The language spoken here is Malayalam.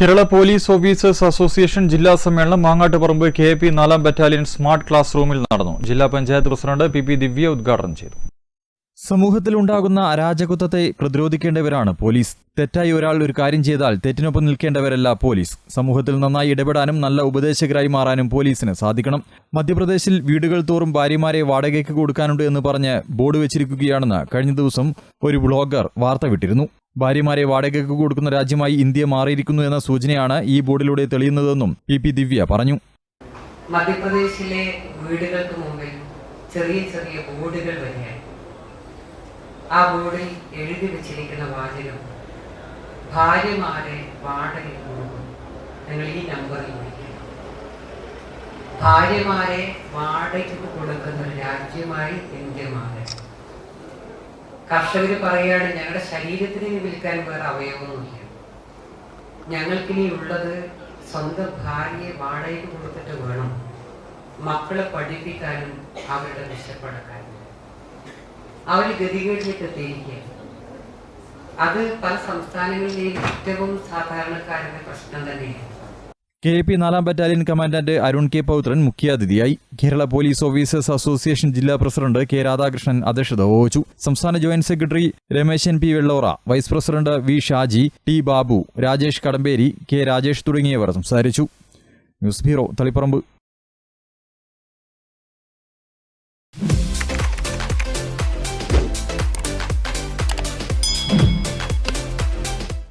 കേരള പോലീസ് ഓഫീസേഴ്സ് അസോസിയേഷൻ ജില്ലാ സമ്മേളനം മാങ്ങാട്ടുപറമ്പ് കെ പി നാലാം ബറ്റാലിയൻ സ്മാർട്ട് ക്ലാസ് റൂമിൽ നടന്നു. ജില്ലാ panchayat president P P Divya ഉദ്ഘാടനം ചെയ്തു. സമൂഹത്തിലുണ്ടാകുന്ന അരാജകത്വത്തെ പ്രതിരോധിക്കേണ്ടവരാണ് പോലീസ്. തെറ്റായി ഒരാൾ ഒരു കാര്യം ചെയ്താൽ തെറ്റിനൊപ്പം നിൽക്കേണ്ടവരല്ല പോലീസ്. സമൂഹത്തിൽ നന്നായി ഇടപെടാനും നല്ല ഉപദേശകരായി മാറാനും പോലീസിന് സാധിക്കണം. മധ്യപ്രദേശിൽ വീടുകൾ തോറും ഭാര്യമാരെ വാടകയ്ക്ക് കൊടുക്കാനുണ്ട് എന്ന് പറഞ്ഞ് ബോർഡ് വെച്ചിരിക്കുകയാണെന്ന് കഴിഞ്ഞ ദിവസം ഒരു ബ്ലോഗർ വാർത്ത വിട്ടിരുന്നു. ഭാര്യമാരെ വാടകയ്ക്ക് കൊടുക്കുന്ന രാജ്യമായി ഇന്ത്യ മാറിയിരിക്കുന്നു എന്ന സൂചനയാണ് ഈ ബോർഡിലൂടെ തെളിയുന്നതെന്നും ഇ പി ദിവ്യ പറഞ്ഞു. മധ്യപ്രദേശിലെ വീടുകൾക്ക് മുമ്പിൽ ചെറിയ ചെറിയ ബോർഡുകൾ വരികയാണ് ആ ബോർഡിൽ എഴുതി വെച്ചിരിക്കുന്ന വാചകം ഭാര്യമാരെ വാടകയ്ക്ക് കൊടുക്കും നിങ്ങൾ ഈ നമ്പറിൽ വിളിക്കണം ഭാര്യമാരെ വാടകയ്ക്ക് കൊടുക്കുന്ന രാജ്യമായി ഇന്ത്യ മാറി. കർഷകർ പറയാണ് ഞങ്ങളുടെ ശരീരത്തിന് ഇനി വിൽക്കാൻ വേറെ അവയവമൊന്നുമില്ല. ഞങ്ങൾക്കിനി ഉള്ളത് സ്വന്തം ഭാര്യയെ വാടകയ്ക്ക് കൊടുത്തിട്ട് വേണം. മക്കളെ പഠിപ്പിക്കാനും അവരുടെ വിശപ്പടക്കാനും. അവർ ഗതികേടിലേക്ക് എത്തിയിരിക്കുക അത് പല സംസ്ഥാനങ്ങളിലെയും ഏറ്റവും സാധാരണക്കാരുടെ പ്രശ്നം തന്നെയാണ്. കെ പി നാലാം battalion commandant Arun K Pauthran മുഖ്യാതിഥിയായി. കേരള പോലീസ് ഓഫീസേഴ്സ് അസോസിയേഷൻ ജില്ലാ പ്രസിഡന്റ് കെ രാധാകൃഷ്ണൻ അധ്യക്ഷത വഹിച്ചു. സംസ്ഥാന joint secretary Rameshan P Vellora vice president V Shaji T Babu Rajesh Kadamberi K Rajesh തുടങ്ങിയവർ സംസാരിച്ചു. News bureau Taliparamba.